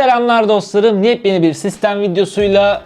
Selamlar dostlarım. Yepyeni bir sistem videosuyla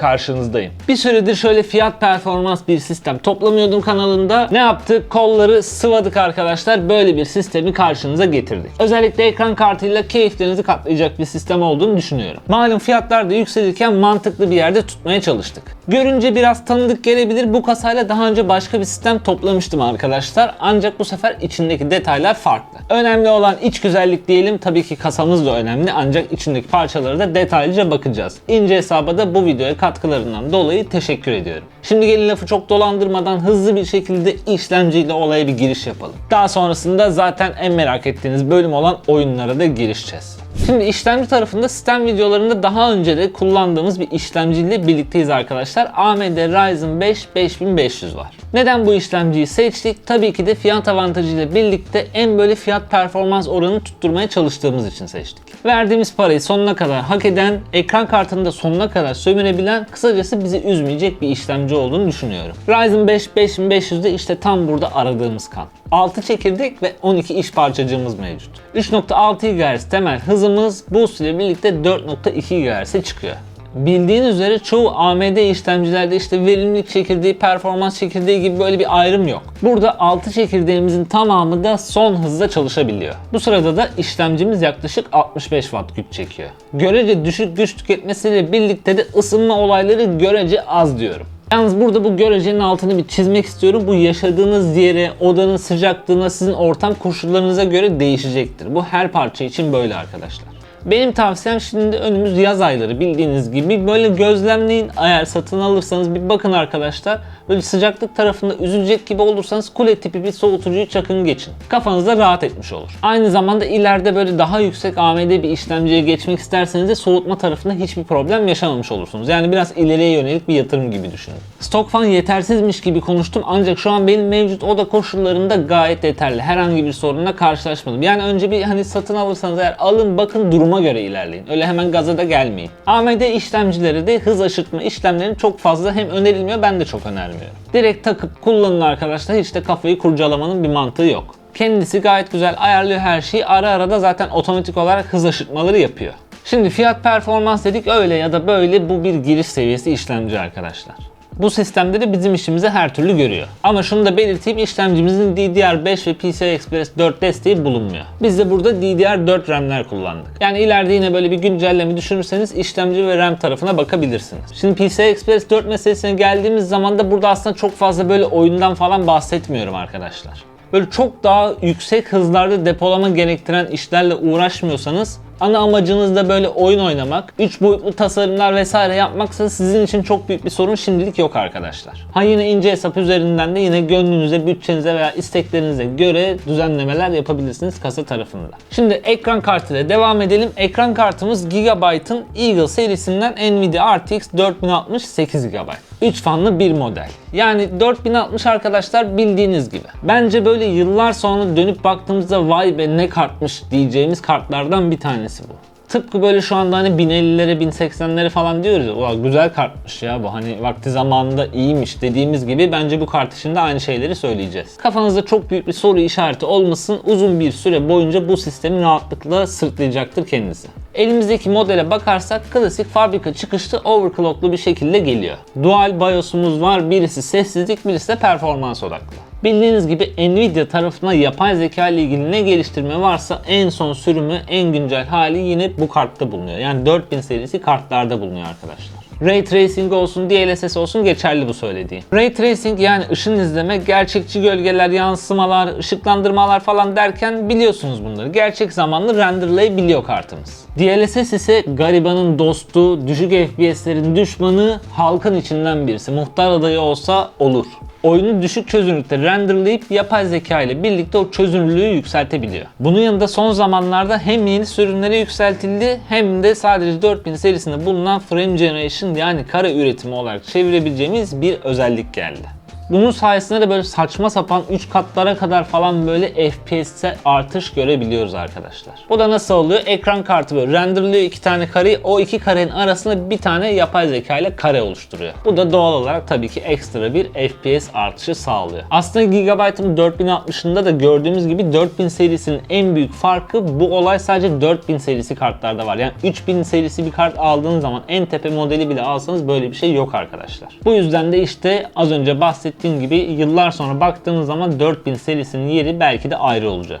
karşınızdayım. Bir süredir şöyle fiyat performans bir sistem toplamıyordum kanalında. Ne yaptık? Kolları sıvadık arkadaşlar. Böyle bir sistemi karşınıza getirdik. Özellikle ekran kartıyla keyiflerinizi katlayacak bir sistem olduğunu düşünüyorum. Malum fiyatlar da yükselirken mantıklı bir yerde tutmaya çalıştık. Görünce biraz tanıdık gelebilir. Bu kasayla daha önce başka bir sistem toplamıştım arkadaşlar. Ancak bu sefer içindeki detaylar farklı. Önemli olan iç güzellik diyelim. Tabii ki kasamız da önemli. Ancak içindeki parçalara da detaylıca bakacağız. İnce hesaba da bu videoya katkılarından dolayı teşekkür ediyorum. Şimdi gelin lafı çok dolandırmadan hızlı bir şekilde işlemciyle olaya bir giriş yapalım. Daha sonrasında zaten en merak ettiğiniz bölüm olan oyunlara da girişeceğiz. Şimdi işlemci tarafında sistem videolarında daha önce de kullandığımız bir işlemciyle birlikteyiz arkadaşlar. AMD Ryzen 5 5500 var. Neden bu işlemciyi seçtik? Tabii ki de fiyat avantajıyla birlikte en böyle fiyat performans oranını tutturmaya çalıştığımız için seçtik. Verdiğimiz parayı sonuna kadar hak eden, ekran kartını da sonuna kadar sömürebilen, kısacası bizi üzmeyecek bir işlemci olduğunu düşünüyorum. Ryzen 5 5500'de işte tam burada aradığımız kan. 6 çekirdek ve 12 iş parçacığımız mevcut. 3.6 GHz temel hızımız boost ile birlikte 4.2 GHz'e çıkıyor. Bildiğiniz üzere çoğu AMD işlemcilerde işte verimlilik çekirdeği, performans çekirdeği gibi böyle bir ayrım yok. Burada 6 çekirdeğimizin tamamı da son hızda çalışabiliyor. Bu sırada da işlemcimiz yaklaşık 65 Watt güç çekiyor. Görece düşük güç tüketmesiyle birlikte de ısınma olayları görece az diyorum. Yalnız burada bu görecenin altını bir çizmek istiyorum. Bu yaşadığınız yere, odanın sıcaklığına, sizin ortam koşullarınıza göre değişecektir. Bu her parça için böyle arkadaşlar. Benim tavsiyem şimdi önümüz yaz ayları bildiğiniz gibi böyle gözlemleyin eğer satın alırsanız bir bakın arkadaşlar. Böyle sıcaklık tarafında üzülecek gibi olursanız kule tipi bir soğutucuyu çakın geçin. Kafanızda rahat etmiş olur. Aynı zamanda ileride böyle daha yüksek AMD bir işlemciye geçmek isterseniz de soğutma tarafında hiçbir problem yaşamamış olursunuz. Yani biraz ileriye yönelik bir yatırım gibi düşünün. Stok fan yetersizmiş gibi konuştum ancak şu an benim mevcut oda koşullarında gayet yeterli. Herhangi bir sorunla karşılaşmadım. Yani önce bir hani satın alırsanız eğer alın bakın duruma göre ilerleyin. Öyle hemen gaza da gelmeyin. AMD işlemcileri de hız aşırtma işlemlerini çok fazla hem önerilmiyor ben de çok önermiyorum. Direkt takıp kullanın arkadaşlar hiç de kafayı kurcalamanın bir mantığı yok. Kendisi gayet güzel ayarlıyor her şeyi. Ara ara da zaten otomatik olarak hız aşırtmaları yapıyor. Şimdi fiyat performans dedik öyle ya da böyle bu bir giriş seviyesi işlemci arkadaşlar. Bu sistemde de bizim işimizi her türlü görüyor. Ama şunu da belirteyim işlemcimizin DDR5 ve PCI Express 4 desteği bulunmuyor. Biz de burada DDR4 RAM'ler kullandık. Yani ileride yine böyle bir güncelleme düşünürseniz işlemci ve RAM tarafına bakabilirsiniz. Şimdi PCI Express 4 meselesine geldiğimiz zaman da burada aslında çok fazla böyle oyundan falan bahsetmiyorum arkadaşlar. Böyle çok daha yüksek hızlarda depolama gerektiren işlerle uğraşmıyorsanız ana amacınız da böyle oyun oynamak, 3 boyutlu tasarımlar vesaire yapmaksa sizin için çok büyük bir sorun şimdilik yok arkadaşlar. Ha yine ince hesap üzerinden de yine gönlünüze, bütçenize veya isteklerinize göre düzenlemeler yapabilirsiniz kasa tarafında. Şimdi ekran kartıyla devam edelim. Ekran kartımız Gigabyte'ın Eagle serisinden Nvidia RTX 4060 8 GB. 3 fanlı bir model. Yani 4060 arkadaşlar bildiğiniz gibi. Bence böyle yıllar sonra dönüp baktığımızda vay be ne kartmış diyeceğimiz kartlardan bir tanesi bu. Tıpkı böyle şu anda hani 1050'lere 1080'lere falan diyoruz ya "Ulan güzel kartmış ya bu hani vakti zamanında iyiymiş dediğimiz gibi bence bu kart için de aynı şeyleri söyleyeceğiz. Kafanızda çok büyük bir soru işareti olmasın uzun bir süre boyunca bu sistemi rahatlıkla sırtlayacaktır kendisi. Elimizdeki modele bakarsak klasik fabrika çıkışlı overclocklu bir şekilde geliyor. Dual BIOS'umuz var birisi sessizlik birisi de performans odaklı. Bildiğiniz gibi Nvidia tarafına yapay zeka ile ilgili ne geliştirme varsa en son sürümü, en güncel hali yine bu kartta bulunuyor. Yani 4000 serisi kartlarda bulunuyor arkadaşlar. Ray Tracing olsun, DLSS olsun geçerli bu söylediğim. Ray Tracing yani ışın izleme, gerçekçi gölgeler, yansımalar, ışıklandırmalar falan derken biliyorsunuz bunları. Gerçek zamanlı renderlayabiliyor kartımız. DLSS ise garibanın dostu, düşük FPS'lerin düşmanı, halkın içinden birisi. Muhtar adayı olsa olur oyunu düşük çözünürlükte renderlayıp yapay zeka ile birlikte o çözünürlüğü yükseltebiliyor. Bunun yanında son zamanlarda hem yeni sürümlere yükseltildi hem de sadece 4000 serisinde bulunan frame generation yani kare üretimi olarak çevirebileceğimiz bir özellik geldi. Bunun sayesinde de böyle saçma sapan 3 katlara kadar falan böyle FPS'te artış görebiliyoruz arkadaşlar. Bu da nasıl oluyor? Ekran kartı böyle renderlıyor iki tane kareyi. O iki karenin arasında bir tane yapay zeka ile kare oluşturuyor. Bu da doğal olarak tabii ki ekstra bir FPS artışı sağlıyor. Aslında Gigabyte'ın 4060'ında da gördüğümüz gibi 4000 serisinin en büyük farkı bu olay sadece 4000 serisi kartlarda var. Yani 3000 serisi bir kart aldığınız zaman en tepe modeli bile alsanız böyle bir şey yok arkadaşlar. Bu yüzden de işte az önce bahsettiğim gibi yıllar sonra baktığınız zaman 4000 serisinin yeri belki de ayrı olacak.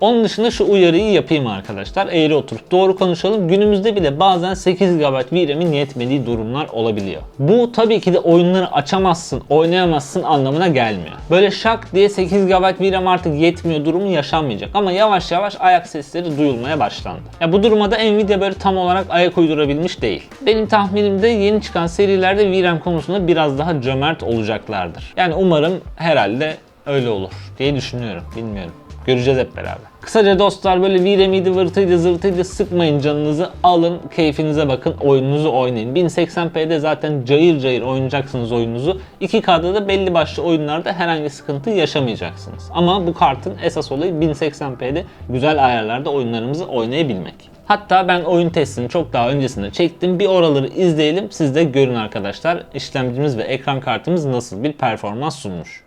Onun dışında şu uyarıyı yapayım arkadaşlar. Eğri oturup doğru konuşalım. Günümüzde bile bazen 8 GB VRAM'in yetmediği durumlar olabiliyor. Bu tabii ki de oyunları açamazsın, oynayamazsın anlamına gelmiyor. Böyle şak diye 8 GB VRAM artık yetmiyor durumu yaşanmayacak. Ama yavaş yavaş ayak sesleri duyulmaya başlandı. Ya bu duruma da Nvidia böyle tam olarak ayak uydurabilmiş değil. Benim tahminimde yeni çıkan serilerde VRAM konusunda biraz daha cömert olacaklardır. Yani umarım herhalde öyle olur diye düşünüyorum. Bilmiyorum. Göreceğiz hep beraber. Kısaca dostlar böyle VRAM'iydi, vırtıydı, zırtıydı sıkmayın canınızı. Alın, keyfinize bakın, oyununuzu oynayın. 1080p'de zaten cayır cayır oynayacaksınız oyununuzu. 2K'da da belli başlı oyunlarda herhangi sıkıntı yaşamayacaksınız. Ama bu kartın esas olayı 1080p'de güzel ayarlarda oyunlarımızı oynayabilmek. Hatta ben oyun testini çok daha öncesinde çektim. Bir oraları izleyelim. Siz de görün arkadaşlar. İşlemcimiz ve ekran kartımız nasıl bir performans sunmuş.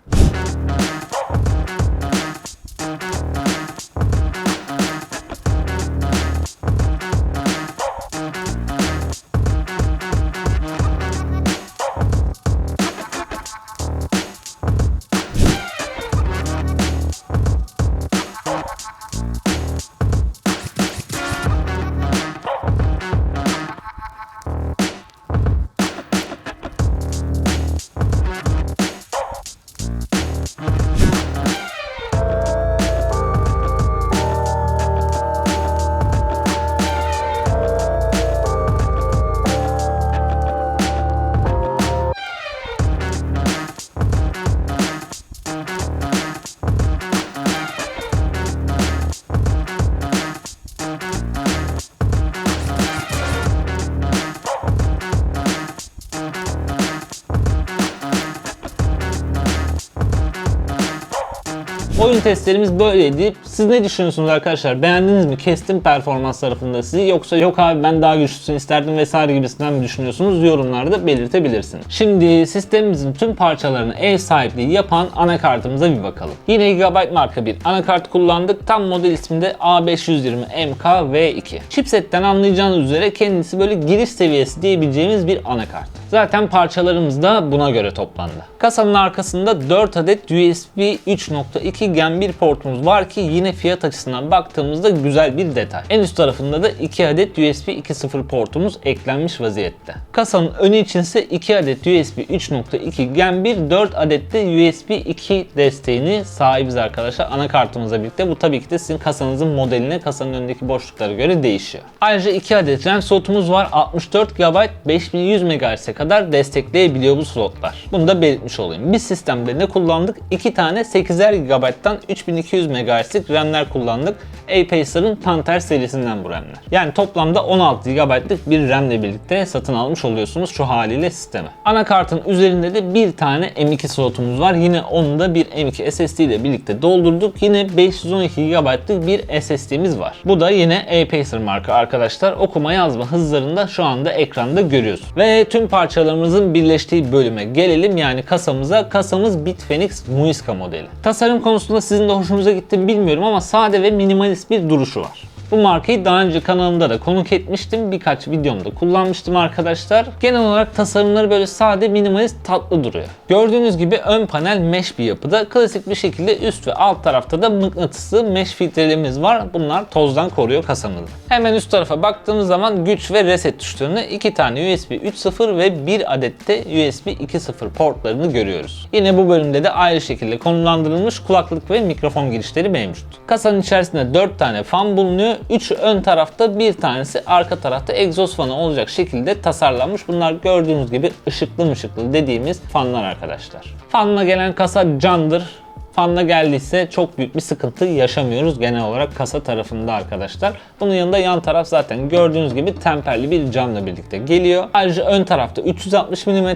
Testlerimiz böyleydi. Siz ne düşünüyorsunuz arkadaşlar? Beğendiniz mi? Kestim performans tarafında sizi yoksa yok abi ben daha güçlüsünü isterdim vesaire gibisinden mi düşünüyorsunuz? Yorumlarda belirtebilirsiniz. Şimdi sistemimizin tüm parçalarını ev sahipliği yapan anakartımıza bir bakalım. Yine Gigabyte marka bir anakart kullandık. Tam model isminde A520MK V2. Chipsetten anlayacağınız üzere kendisi böyle giriş seviyesi diyebileceğimiz bir anakart. Zaten parçalarımız da buna göre toplandı. Kasanın arkasında 4 adet USB 3.2 Gen 1 portumuz var ki yine fiyat açısından baktığımızda güzel bir detay. En üst tarafında da 2 adet USB 2.0 portumuz eklenmiş vaziyette. Kasanın önü için ise 2 adet USB 3.2 Gen 1, 4 adet de USB 2 desteğini sahibiz arkadaşlar anakartımızla birlikte. Bu tabii ki de sizin kasanızın modeline, kasanın önündeki boşluklara göre değişiyor. Ayrıca 2 adet RAM slotumuz var. 64 GB 5100 MHz'e kadar destekleyebiliyor bu slotlar. Bunu da belirtmiş olayım. Biz sistemde ne kullandık? 2 tane 8'er GB'dan 3200 MHz'lik RAM'ler kullandık. Apacer'ın Panther serisinden bu RAM'ler. Yani toplamda 16 GB'lık bir RAM ile birlikte satın almış oluyorsunuz şu haliyle sisteme. Anakartın üzerinde de bir tane M2 slotumuz var. Yine onu da bir M2 SSD ile birlikte doldurduk. Yine 512 GB'lık bir SSD'miz var. Bu da yine Apacer marka arkadaşlar. Okuma yazma hızlarında şu anda ekranda görüyoruz. Ve tüm parçalarımızın birleştiği bölüme gelelim. Yani kasamıza. Kasamız Bitfenix Muisca modeli. Tasarım konusunda sizin de hoşunuza gitti mi bilmiyorum ama sade ve minimalist bir duruşu var. Bu markayı daha önce kanalımda da konuk etmiştim. Birkaç videomda kullanmıştım arkadaşlar. Genel olarak tasarımları böyle sade, minimalist, tatlı duruyor. Gördüğünüz gibi ön panel mesh bir yapıda. Klasik bir şekilde üst ve alt tarafta da mıknatıslı mesh filtrelerimiz var. Bunlar tozdan koruyor kasamızı. Hemen üst tarafa baktığımız zaman güç ve reset tuşlarını iki tane USB 3.0 ve bir adet de USB 2.0 portlarını görüyoruz. Yine bu bölümde de ayrı şekilde konumlandırılmış kulaklık ve mikrofon girişleri mevcut. Kasanın içerisinde 4 tane fan bulunuyor. 3 ön tarafta bir tanesi arka tarafta egzoz fanı olacak şekilde tasarlanmış. Bunlar gördüğünüz gibi ışıklı mışıklı dediğimiz fanlar arkadaşlar. Fanla gelen kasa candır. Fanla geldiyse çok büyük bir sıkıntı yaşamıyoruz genel olarak kasa tarafında arkadaşlar. Bunun yanında yan taraf zaten gördüğünüz gibi temperli bir camla birlikte geliyor. Ayrıca ön tarafta 360 mm,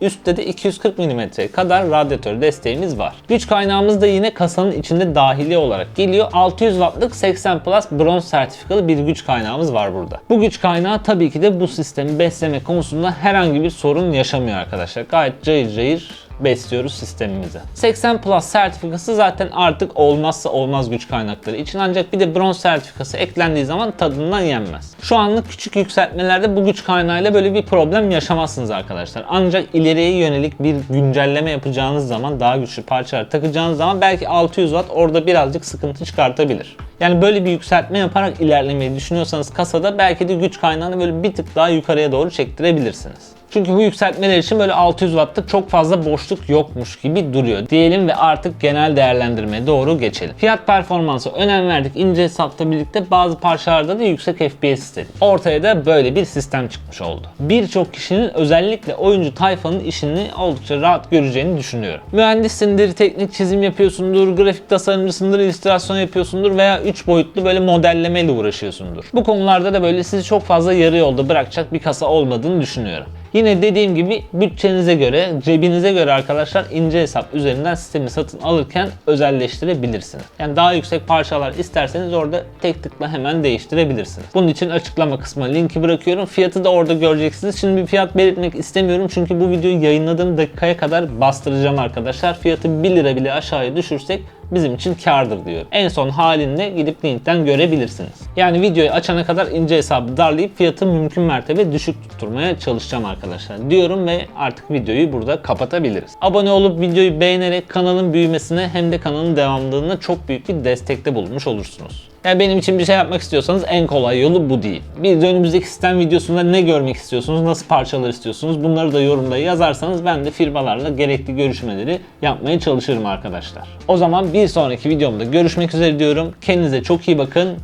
üstte de 240 mm kadar radyatör desteğimiz var. Güç kaynağımız da yine kasanın içinde dahili olarak geliyor. 600 wattlık 80 Plus bronz sertifikalı bir güç kaynağımız var burada. Bu güç kaynağı tabii ki de bu sistemi besleme konusunda herhangi bir sorun yaşamıyor arkadaşlar. Gayet cayır cayır besliyoruz sistemimizi. 80 Plus sertifikası zaten artık olmazsa olmaz güç kaynakları için ancak bir de bronz sertifikası eklendiği zaman tadından yenmez. Şu anlık küçük yükseltmelerde bu güç kaynağıyla böyle bir problem yaşamazsınız arkadaşlar. Ancak ileriye yönelik bir güncelleme yapacağınız zaman daha güçlü parçalar takacağınız zaman belki 600 Watt orada birazcık sıkıntı çıkartabilir. Yani böyle bir yükseltme yaparak ilerlemeyi düşünüyorsanız kasada belki de güç kaynağını böyle bir tık daha yukarıya doğru çektirebilirsiniz. Çünkü bu yükseltmeler için böyle 600 wattlık çok fazla boşluk yokmuş gibi duruyor diyelim ve artık genel değerlendirmeye doğru geçelim. Fiyat performansı önem verdik. ince hesapla birlikte bazı parçalarda da yüksek FPS istedik. Ortaya da böyle bir sistem çıkmış oldu. Birçok kişinin özellikle oyuncu tayfanın işini oldukça rahat göreceğini düşünüyorum. Mühendissindir, teknik çizim yapıyorsundur, grafik tasarımcısındır, illüstrasyon yapıyorsundur veya 3 boyutlu böyle modellemeyle uğraşıyorsundur. Bu konularda da böyle sizi çok fazla yarı yolda bırakacak bir kasa olmadığını düşünüyorum. Yine dediğim gibi bütçenize göre, cebinize göre arkadaşlar ince hesap üzerinden sistemi satın alırken özelleştirebilirsiniz. Yani daha yüksek parçalar isterseniz orada tek tıkla hemen değiştirebilirsiniz. Bunun için açıklama kısmına linki bırakıyorum. Fiyatı da orada göreceksiniz. Şimdi bir fiyat belirtmek istemiyorum çünkü bu videoyu yayınladığım dakikaya kadar bastıracağım arkadaşlar. Fiyatı 1 lira bile aşağıya düşürsek bizim için kardır diyor. En son halinde gidip linkten görebilirsiniz. Yani videoyu açana kadar ince hesabı darlayıp fiyatı mümkün mertebe düşük tutturmaya çalışacağım arkadaşlar diyorum ve artık videoyu burada kapatabiliriz. Abone olup videoyu beğenerek kanalın büyümesine hem de kanalın devamlılığına çok büyük bir destekte bulunmuş olursunuz. Yani benim için bir şey yapmak istiyorsanız en kolay yolu bu değil. Bir de önümüzdeki sistem videosunda ne görmek istiyorsunuz, nasıl parçalar istiyorsunuz bunları da yorumda yazarsanız ben de firmalarla gerekli görüşmeleri yapmaya çalışırım arkadaşlar. O zaman bir sonraki videomda görüşmek üzere diyorum. Kendinize çok iyi bakın.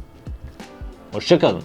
Hoşçakalın.